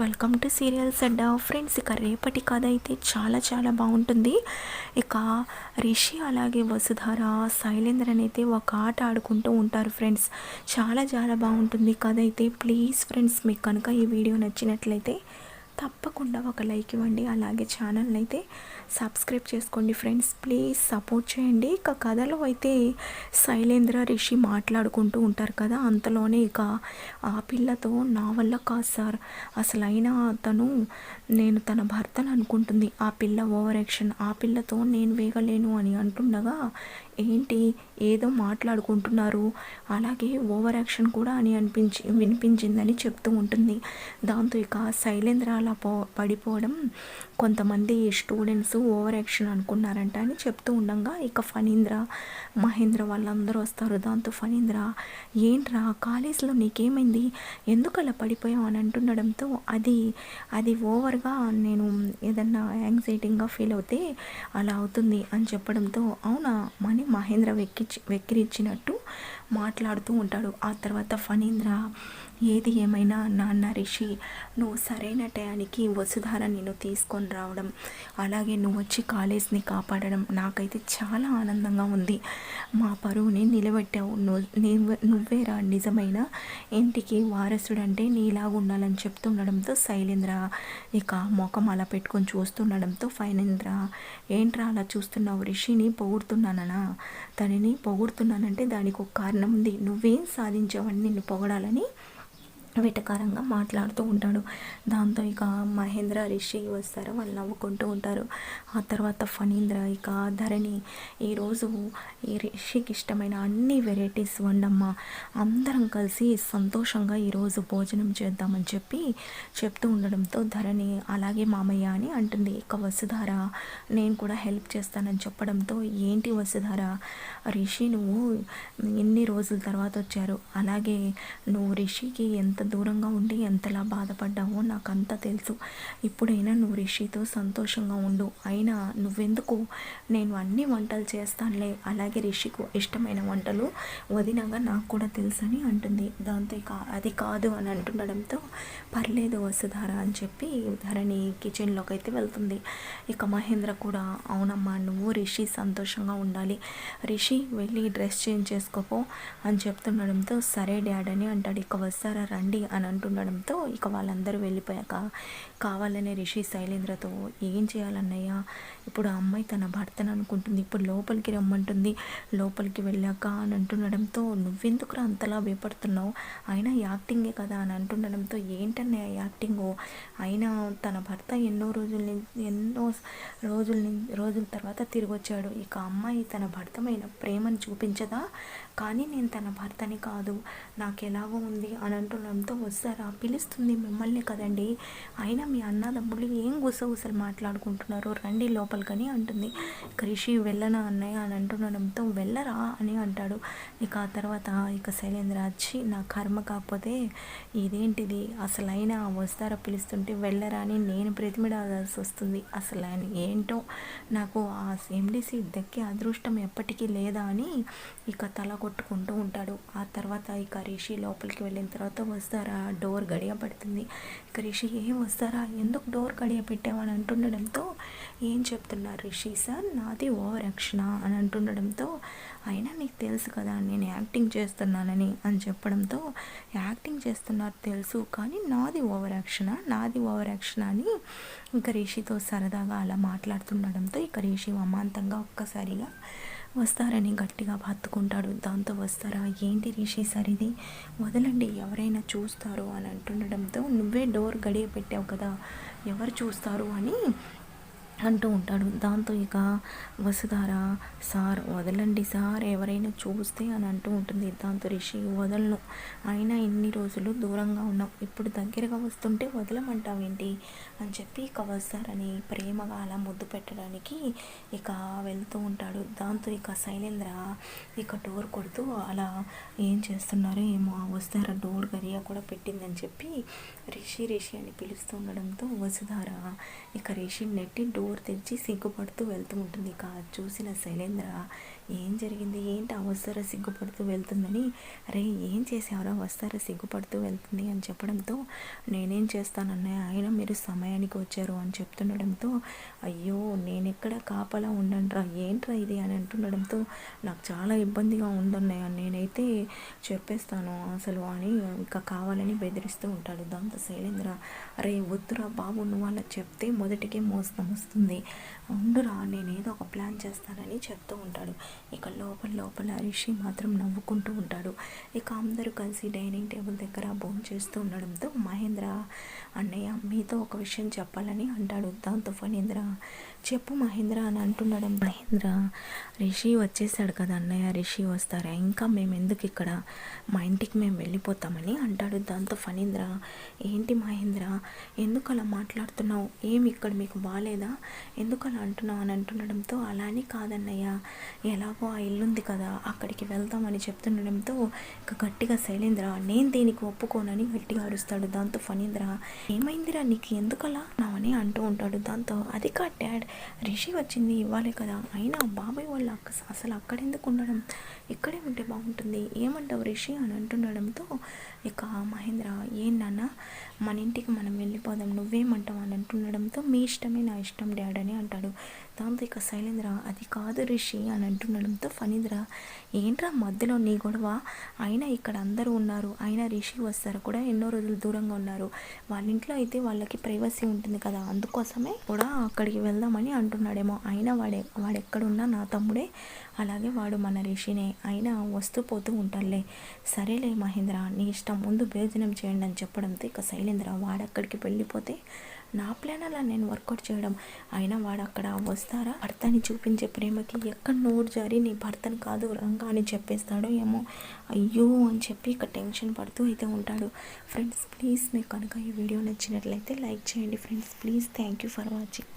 Welcome to serials Adda friends ఇక రేపటి కథ అయితే చాలా చాలా బాగుంటుంది. ఇక రిషి అలాగే వసుధార శైలేంద్ర అయితే ఒక ఆట ఆడుకుంటూ ఉంటారు ఫ్రెండ్స్ చాలా చాలా బాగుంటుంది కథ అయితే. ప్లీజ్ ఫ్రెండ్స్ మీకు కనుక ఈ వీడియో నచ్చినట్లయితే తప్పకుండా ఒక లైక్ ఇవ్వండి. అలాగే ఛానల్ని అయితే సబ్స్క్రైబ్ చేసుకోండి ఫ్రెండ్స్. ప్లీజ్ సపోర్ట్ చేయండి. ఇక కథలో అయితే శైలేంద్ర రిషి మాట్లాడుకుంటూ ఉంటారు కదా అంతలోనే ఇక ఆ పిల్లతో నా వల్ల కాదు సార్. అసలు అయినా తను నేను తన భర్తను అనుకుంటుంది. ఆ పిల్ల ఓవర్ యాక్షన్ ఆ పిల్లతో నేను వేగలేను అని అంటుండగా ఏంటి? ఏదో మాట్లాడుకుంటున్నారు. అలాగే ఓవర్ యాక్షన్ కూడా అని అనిపించి వినిపించిందని చెప్తూ ఉంటుంది. దాంతో ఇక శైలేంద్ర అలా పో పడిపోవడం కొంతమంది స్టూడెంట్స్ ఓవర్ యాక్షన్ అనుకున్నారంట అని చెప్తూ ఉండగా ఇక ఫణీంద్ర. మహేంద్ర వాళ్ళందరూ వస్తారు. దాంతో ఫణీంద్ర ఏంట్రా కాలేజీలో నీకేమైంది? ఎందుకు అలా పడిపోయావు? అని అంటుండడంతో అది అది ఓవర్గా నేను ఏదన్నా యాంగ్జైటీగా ఫీల్ అవుతే అలా అవుతుంది అని చెప్పడంతో అవునా? మనీ మహేంద్ర వెక్కిచ్చి వెక్కిరిచ్చినట్టు మాట్లాడుతూ ఉంటాడు. ఆ తర్వాత ఫణీంద్ర ఏది ఏమైనా నాన్న రిషి నువ్వు సరైన టయానికి వసుధార నేను తీసుకొని రావడం అలాగే నువ్వు వచ్చి కాలేజ్ని కాపాడడం నాకైతే చాలా ఆనందంగా ఉంది. మా పరువుని నిలబెట్టావు. నువ్వు నువ్వేరా నిజమైన ఇంటికి వారసుడంటే నీలాగా ఉండాలని చెప్తుండడంతో శైలేంద్ర ఇక మొఖం అలా పెట్టుకొని చూస్తుండడంతో ఫైనేంద్ర ఏంట్రా అలా చూస్తున్నావు? రిషిని పొగుడుతున్నానా తనని పొగుడుతున్నానంటే దానికి ఒక కారణం ఉంది. నువ్వేం సాధించావని నిన్ను పొగడాలని వెటకారంగా మాట్లాడుతూ ఉంటాడు. దాంతో ఇక మహేంద్ర రిషి వస్తారు. వాళ్ళు నవ్వుకుంటూ ఉంటారు. ఆ తర్వాత ఫణీంద్ర ఇక ధరణి. ఈరోజు ఈ రిషికి ఇష్టమైన అన్ని వెరైటీస్ వండమ్మా. అందరం కలిసి సంతోషంగా ఈరోజు భోజనం చేద్దామని చెప్పి చెప్తూ ఉండడంతో ధరణి అలాగే మామయ్య అని అంటుంది. ఇక వసుధార నేను కూడా హెల్ప్ చేస్తానని చెప్పడంతో ఏంటి వసుధార? రిషి నువ్వు ఎన్ని రోజుల తర్వాత వచ్చారు. అలాగే నువ్వు రిషికి ఎంత దూరంగా ఉండి ఎంతలా బాధపడ్డావో నాకు అంత తెలుసు. ఇప్పుడైనా నువ్వు రిషితో సంతోషంగా ఉండు. అయినా నువ్వెందుకు? నేను అన్ని వంటలు చేస్తానులే. అలాగే రిషికు ఇష్టమైన వంటలు వదినగా నాకు కూడా తెలుసని అంటుంది. దాంతో ఇక అది కాదు అని అంటుండడంతో పర్లేదు వసుధార అని చెప్పి ధరణి కిచెన్లోకి అయితే వెళ్తుంది. ఇక మహేంద్ర కూడా అవునమ్మా నువ్వు రిషి సంతోషంగా ఉండాలి. రిషి వెళ్ళి డ్రెస్ చేంజ్ చేసుకోపో అని చెప్తుండడంతో సరే డాడ్ అని అంటాడు. ఇక వస్తారా రండి. రండి అని అంటుండడంతో ఇక వాళ్ళందరూ వెళ్ళిపోయాక కావాలనే రిషి శైలేంద్రతో ఏం చేయాలన్నయ్య? ఇప్పుడు ఆ అమ్మాయి తన భర్తను అనుకుంటుంది ఇప్పుడు లోపలికి రమ్మంటుంది లోపలికి వెళ్ళాక అని అంటుండడంతో నువ్వెందుకురా అంతలా భయపడుతున్నావు? అయినా యాక్టింగే కదా అని అంటుండడంతో ఏంటన్నయ్య యాక్టింగ్? అయినా తన భర్త ఎన్నో రోజుల నుంచి ఎన్నో రోజుల రోజుల తర్వాత తిరిగి వచ్చాడు ఇక అమ్మాయి తన భర్తమైన ప్రేమను చూపించదా? కానీ నేను తన భర్తని కాదు. నాకు ఎలాగో ఉంది అని ఎంతో వస్తారా? పిలుస్తుంది మిమ్మల్ని కదండి. అయినా మీ అన్నదమ్ముళ్ళు ఏం గుసగుసలు మాట్లాడుకుంటున్నారు రండి లోపలికని అంటుంది. కృషి వెళ్ళనా అన్నయ్య అని అంటుండడంతో వెళ్ళరా? అని అంటాడు. ఇక ఆ తర్వాత ఇక శైలేంద్ర వచ్చి నా కర్మ కాకపోతే ఇదేంటిది? అసలైన వస్తారా పిలుస్తుంటే వెళ్ళరా అని నేను ప్రతిమిడాల్సి వస్తుంది. అసలు ఆయన ఏంటో? నాకు ఆ ఎండిసి దక్కే అదృష్టం ఎప్పటికీ లేదా? అని ఇక తల కొట్టుకుంటూ ఉంటాడు. ఆ తర్వాత ఇక రిషి లోపలికి వెళ్ళిన తర్వాత వస్తారా? డోర్ గడియ పడుతుంది. ఇక రిషి ఏం వస్తారా? ఎందుకు డోర్ గడియ పెట్టామని అంటుండడంతో ఏం చెప్తున్నారు రిషి సార్? నాది ఓవర్ యాక్షన్ అని అంటుండడంతో అయినా నీకు తెలుసు కదా నేను యాక్టింగ్ చేస్తున్నానని అని చెప్పడంతో యాక్టింగ్ చేస్తున్నారు తెలుసు కానీ నాది ఓవర్ యాక్షన్ నాది ఓవర్ యాక్షన్ అని ఇక రిషితో సరదాగా అలా మాట్లాడుతుండడంతో ఇక రిషి అమాంతంగా ఒక్కసారిగా వస్తారని గట్టిగా బాత్తుకుంటాడు దాంతో వస్తారా? ఏంటి రిషి సరిది వదలండి ఎవరైనా చూస్తారు అని అంటుండడంతో నువ్వే డోర్ గడియ పెట్టావు కదా ఎవరు చూస్తారు? అని అంటూ ఉంటాడు. దాంతో ఇక వసుధార సార్ వదలండి సార్ ఎవరైనా చూస్తే అని అంటూ ఉంటుంది. దాంతో రిషి వదలను. అయినా ఇన్ని రోజులు దూరంగా ఉన్నాం. ఇప్పుడు దగ్గరగా వస్తుంటే వదలమంటావేంటి? అని చెప్పి ఇక వస్తారని ప్రేమగా అలా ముద్దు పెట్టడానికి ఇక వెళ్తూ ఉంటాడు. దాంతో ఇక శైలేంద్ర ఇక డోర్ కొడుతూ అలా ఏం చేస్తున్నారో ఏమో వస్తారా డోర్ గరియా కూడా పెట్టిందని చెప్పి రిషి రిషి అని పిలుస్తూ ఉండడంతో వసుధార ఇక రిషి నెట్టి డోర్ డోర్ తెరిచి సిగ్గుపడుతూ వెళ్తూ ఉంటుంది. ఇక చూసిన శైలేంద్ర ఏం జరిగింది? ఏంటి అవసర సిగ్గుపడుతూ వెళ్తుందని? అరే ఏం చేసావరా వస్తారా సిగ్గుపడుతూ వెళ్తుంది అని చెప్పడంతో నేనేం చేస్తానన్నా ఆయన మీరు సమయానికి వచ్చారు అని చెప్తుండడంతో అయ్యో నేనెక్కడ కాపలా ఉండండిరా ఏంట్రా ఇది? అని అంటుండడంతో నాకు చాలా ఇబ్బందిగా ఉందన్నయ్య. నేనైతే చెప్పేస్తాను అసలు అని ఇంకా కావాలని బెదిరిస్తూ ఉంటాడు. దాంతో శైలేంద్ర అరే వద్దురా బాబు నువ్వు అలా చెప్తే మొదటికే మోసం వస్తుంది ఉండురా నేనేదో ఒక ప్లాన్ చేస్తానని చెప్తూ ఉంటాడు. ఇక లోపల లోపల రిషి మాత్రం నవ్వుకుంటూ ఉంటాడు. ఇక అందరూ కలిసి డైనింగ్ టేబుల్ దగ్గర భోజనం చేస్తూ ఉండడంతో మహేంద్ర అన్నయ్య మీతో ఒక విషయం చెప్పాలని అంటాడు. దాంతో ఫణీంద్ర చెప్పు మహేంద్ర అని అంటుండడం. మహేంద్ర రిషి వచ్చేసాడు కదా అన్నయ్య రిషి వస్తారా? ఇంకా మేము ఎందుకు ఇక్కడ? మా ఇంటికి మేము వెళ్ళిపోతామని అంటాడు. దాంతో ఫణీంద్ర ఏంటి మహేంద్ర? ఎందుకు అలా మాట్లాడుతున్నావు? ఏమి ఇక్కడ మీకు బాగాలేదా ఎందుకు అలా అంటున్నావు అని అంటుండడంతో అలానే కాదన్నయ్య. ఎలాగో ఆ ఇల్లుంది కదా అక్కడికి వెళ్దామని చెప్తుండడంతో ఇక గట్టిగా శైలేంద్ర నేను దీనికి ఒప్పుకోనని గట్టిగా అరుస్తాడు. దాంతో ఫణీంద్ర ఏమైందిరా నీకు? ఎందుకలా? నావని అంటూ ఉంటాడు. దాంతో అది కా డాడ్? రిషి వచ్చింది. ఇవ్వాలి కదా. అయినా బాబాయ్ వాళ్ళ అక్క అసలు అక్కడెందుకు ఉండడం? ఇక్కడే ఉంటే బాగుంటుంది. ఏమంటావు రిషి అని అంటుండడంతో ఇక మహేంద్ర ఏం నాన్న మన ఇంటికి మనం వెళ్ళిపోదాం నువ్వేమంటావు? అని అంటుండడంతో మీ ఇష్టమే నా ఇష్టం డాడ్ అని అంటాడు. దాంతో ఇక శైలేంద్ర అది కాదు రిషి అని అంటుండడంతో ఫణీంద్ర ఏంట్రా మధ్యలో నీ గొడవ? అయినా ఇక్కడ అందరూ ఉన్నారు. అయినా రిషి వస్తారు కూడా ఎన్నో రోజులు దూరంగా ఉన్నారు. వాళ్ళ ఇంట్లో అయితే వాళ్ళకి ప్రైవసీ ఉంటుంది కదా అందుకోసమే కూడా అక్కడికి వెళ్దామని అంటున్నాడేమో. అయినా వాడే వాడెక్కడున్నా నా తమ్ముడే అలాగే వాడు మన రిషినే. అయినా వస్తూ పోతూ ఉంటాడులే సరేలే మహేంద్ర నీ ఇష్టం. ముందు భోజనం చేయండి అని చెప్పడంతో ఇక శైలేంద్ర వాడక్కడికి వెళ్ళిపోతే నా ప్లాన్ అలా నేను వర్కౌట్ చేయడం. అయినా వాడు అక్కడ వస్తారా? భర్తని చూపించే ప్రేమకి ఎక్కడ నోరు జారి నీ భర్తను కాదు రంగా అని చెప్పేస్తాడో ఏమో. అయ్యో అని చెప్పి ఇక టెన్షన్ పడుతూ అయితే ఉంటాడు. ఫ్రెండ్స్ ప్లీజ్ మీకు కనుక ఈ వీడియో నచ్చినట్లయితే లైక్ చేయండి. Friends please thank you for watching